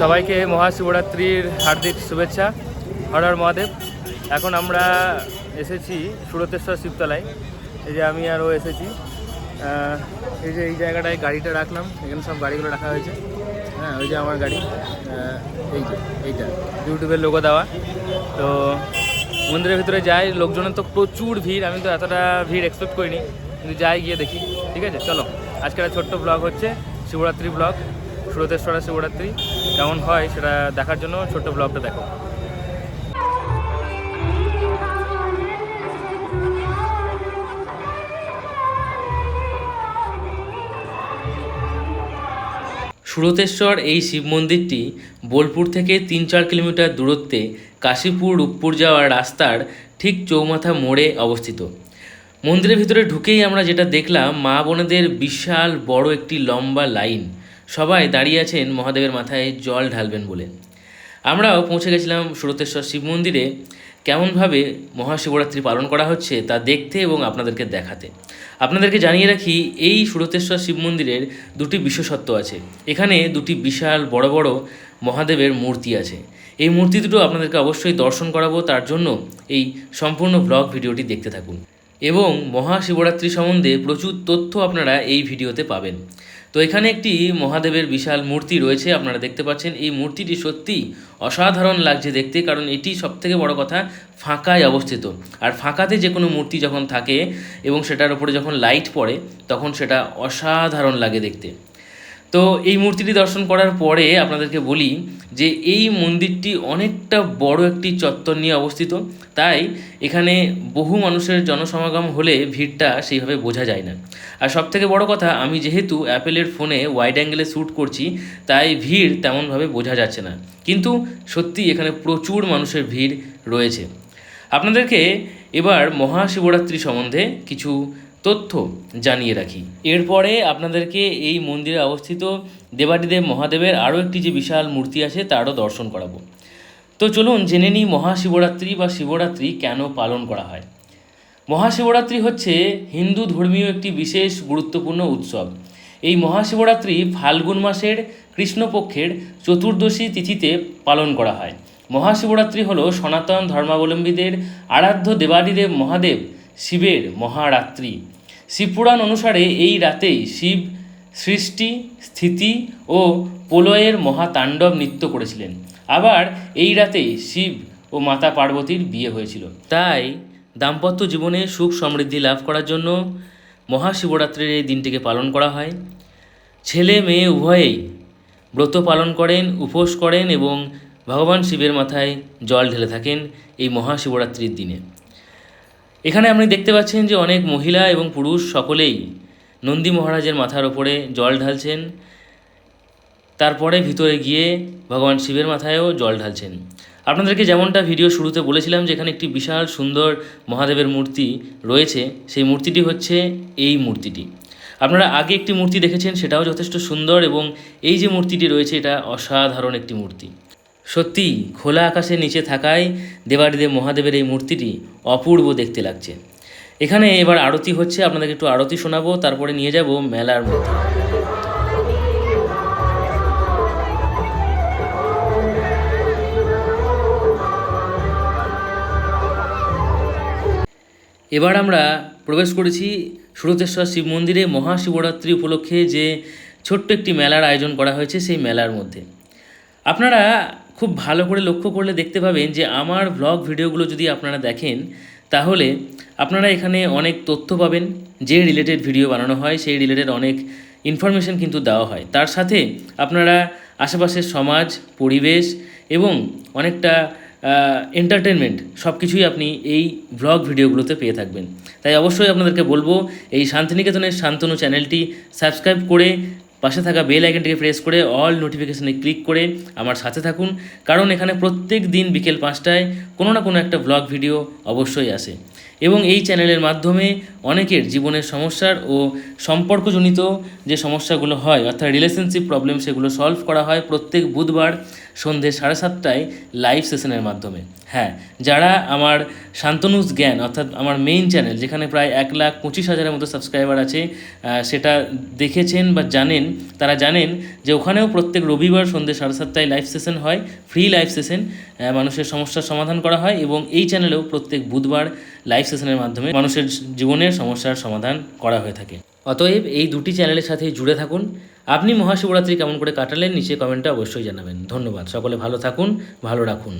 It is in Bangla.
সবাইকে মহাশিবরাত্রির হার্দিক শুভেচ্ছা। হরহর মহাদেব। এখন আমরা এসেছি সুরতেশ্বর শিবতলায়। এই যে আমি আরও এসেছি। এই যে এই জায়গাটায় গাড়িটা রাখলাম। এখানে সব গাড়িগুলো রাখা হয়েছে। হ্যাঁ ওই যে আমার গাড়ি। এই যে, এইটা। ইউটিউবের লোগো দেওয়া। তো মন্দিরের ভিতরে যাই, লোকজনের তো প্রচুর ভিড়। আমি তো এতটা ভিড় এক্সপেক্ট করিনি। কিন্তু যাই গিয়ে দেখি। ঠিক আছে? চলো। আজকে একটা ছোট্ট ব্লগ হচ্ছে শিবরাত্রি ব্লগ সুরতেশ্বরা শিবরাত্রি। কেমন হয় সেটা দেখার জন্য ছোট্ট ব্লগটা দেখো। সুরতেশ্বর এই শিব মন্দিরটি বোলপুর থেকে তিন চার কিলোমিটার দূরত্বে কাশীপুর রূপপুর যাওয়ার রাস্তার ঠিক চৌমাথা মোড়ে অবস্থিত। মন্দিরের ভিতরে ঢুকেই আমরা যেটা দেখলাম, মা বোনেদের বিশাল বড় একটি লম্বা লাইন। সবাই দাঁড়িয়ে আছেন মহাদেবের মাথায় জল ঢালবেন বলে। আমরাও পৌঁছে গেছিলাম সুরতেশ্বর শিব মন্দিরে। কেমনভাবে মহাশিবরাত্রি পালন করা হচ্ছে তা দেখতে এবং আপনাদেরকে দেখাতে। আপনাদেরকে জানিয়ে রাখি, এই সুরতেশ্বর শিব মন্দিরের দুটি বিশেষত্ব আছে। এখানে দুটি বিশাল বড় বড় মহাদেবের মূর্তি আছে। এই মূর্তি দুটো আপনাদেরকে অবশ্যই দর্শন করাবো। তার জন্য এই সম্পূর্ণ ব্লগ ভিডিওটি দেখতে থাকুন। এবং মহাশিবরাত্রি সম্বন্ধে প্রচুর তথ্য আপনারা এই ভিডিওতে পাবেন। তো এখানে একটি মহাদেবের বিশাল মূর্তি রয়েছে, আপনারা দেখতে পাচ্ছেন। এই মূর্তিটি সত্যি অসাধারণ লাগছে দেখতে, কারণ এটি সবথেকে বড় কথা ফাঁকায় অবস্থিত। আর ফাঁকাতে যে কোনো মূর্তি যখন থাকে এবং সেটার উপরে যখন লাইট পড়ে, তখন সেটা অসাধারণ লাগে দেখতে। তো এই মূর্তিটি দর্শন করার পরে আপনাদেরকে বলি যে এই মন্দিরটি অনেকটা বড় একটি চত্বর নিয়ে অবস্থিত। তাই এখানে বহু মানুষের জনসমাগম হলে ভিড়টা সেইভাবে বোঝা যায় না। আর সব থেকে বড় কথা, আমি যেহেতু অ্যাপেলের ফোনে ওয়াইড অ্যাঙ্গেলে শ্যুট করছি, তাই ভিড় তেমনভাবে বোঝা যাচ্ছে না। কিন্তু সত্যি এখানে প্রচুর মানুষের ভিড় রয়েছে। আপনাদেরকে এবার মহাশিবরাত্রি সম্বন্ধে কিছু তথ্য জানিয়ে রাখি। এরপরে আপনাদেরকে এই মন্দিরে অবস্থিত দেবাদিদেব মহাদেবের আরও একটি যে বিশাল মূর্তি আছে, তারও দর্শন করাবো। তো চলুন জেনে নিই মহাশিবরাত্রি বা শিবরাত্রি কেন পালন করা হয়। মহাশিবরাত্রি হচ্ছে হিন্দু ধর্মীয় একটি বিশেষ গুরুত্বপূর্ণ উৎসব। এই মহাশিবরাত্রি ফাল্গুন মাসের কৃষ্ণপক্ষের চতুর্দশী তিথিতে পালন করা হয়। মহাশিবরাত্রি হল সনাতন ধর্মাবলম্বীদের আরাধ্য দেবাদিদেব মহাদেব শিবের মহারাত্রি। শিবপুরাণ অনুসারে এই রাতেই শিব সৃষ্টি, স্থিতি ও প্রলয়ের মহাতাণ্ডব নৃত্য করেছিলেন। আবার এই রাতেই শিব ও মাতা পার্বতীর বিয়ে হয়েছিল। তাই দাম্পত্য জীবনে সুখ সমৃদ্ধি লাভ করার জন্য মহাশিবরাত্রির এই দিনটিকে পালন করা হয়। ছেলে মেয়ে উভয়েই ব্রত পালন করেন, উপোস করেন এবং ভগবান শিবের মাথায় জল ঢেলে থাকেন এই মহাশিবরাত্রির দিনে। এখানে আপনি দেখতে পাচ্ছেন যে অনেক মহিলা এবং পুরুষ সকলেই নন্দী মহারাজের মাথার ওপরে জল ঢালছেন। তারপরে ভিতরে গিয়ে ভগবান শিবের মাথায়ও জল ঢালছেন। আপনাদেরকে যেমনটা ভিডিও শুরুতে বলেছিলাম যে এখানে একটি বিশাল সুন্দর মহাদেবের মূর্তি রয়েছে, সেই মূর্তিটি হচ্ছে এই মূর্তিটি। আপনারা আগে একটি মূর্তি দেখেছেন, সেটাও যথেষ্ট সুন্দর এবং এই যে মূর্তিটি রয়েছে, এটা অসাধারণ একটি মূর্তি। সত্যি খোলা আকাশের নিচে থাকায় দেবাদিদেব মহাদেবের এই মূর্তিটি অপূর্ব দেখতে লাগছে। এখানে এবার আরতি হচ্ছে, আপনাদেরকে একটু আরতি শোনাবো, তারপরে নিয়ে যাব মেলার মধ্যে। এবার আমরা প্রবেশ করেছি সুরতেশ্বর শিব মন্দিরে মহাশিবরাত্রি উপলক্ষে যে ছোট্ট একটি মেলার আয়োজন করা হয়েছে সেই মেলার মধ্যে। আপনারা খুব ভালো করে লক্ষ্য করলে দেখতে পাবেন যে আমার ব্লগ ভিডিওগুলো যদি আপনারা দেখেন, তাহলে আপনারা এখানে অনেক তথ্য পাবেন, যে রিলেটেড ভিডিও বানানো হয়, সেই রিলেটেড অনেক ইনফরমেশন কিন্তু দেওয়া হয়। তার সাথে আপনারা আশেপাশের সমাজ, পরিবেশ এবং অনেকটা এন্টারটেনমেন্ট সব কিছুই আপনি এই ব্লগ ভিডিওগুলোতে পেয়ে থাকবেন। তাই অবশ্যই আপনাদেরকে বলব, এই শান্তিনিকেতনের শান্তনু চ্যানেলটি সাবস্ক্রাইব করে পাশে থাকা বেল আইকনটিকে প্রেস করে অল নোটিফিকেশানে ক্লিক করে আমার সাথে থাকুন। কারণ এখানে প্রত্যেক দিন বিকেল পাঁচটায় কোনো না কোনো একটা ব্লগ ভিডিও অবশ্যই আসে। এবং এই চ্যানেলের মাধ্যমে অনেকের জীবনের সমস্যার ও সম্পর্কজনিত যে সমস্যাগুলো হয়, অর্থাৎ রিলেশনশিপ প্রবলেম সেগুলো সলভ করা হয় প্রত্যেক বুধবার সন্ধে সাড়ে সাতটায় লাইভ সেশনের মাধ্যমে। হ্যাঁ যারা আমার শান্তনুজ জ্ঞান, অর্থাৎ আমার মেইন চ্যানেল যেখানে প্রায় এক লাখ পঁচিশ হাজারের মতো সাবস্ক্রাইবার আছে সেটা দেখেছেন বা জানেন, তারা জানেন যে ওখানেও প্রত্যেক রবিবার সন্ধে সাড়ে সাতটায় লাইভ সেশন হয় ফ্রি লাইভ সেশন মানুষের সমস্যার সমাধান করা হয় এবং এই চ্যানেলেও প্রত্যেক বুধবার লাইভ সেশনের মাধ্যমে মানুষের জীবনের সমস্যার সমাধান করা হয়ে থাকে। অতএব এই দুটি চ্যানেলের সাথে জুড়ে থাকুন। আপনি মহাশিবরাত্রি কেমন করে কাটালেন, নিচে কমেন্টটা অবশ্যই জানাবেন। ধন্যবাদ। সকলে ভালো থাকুন, ভালো রাখুন।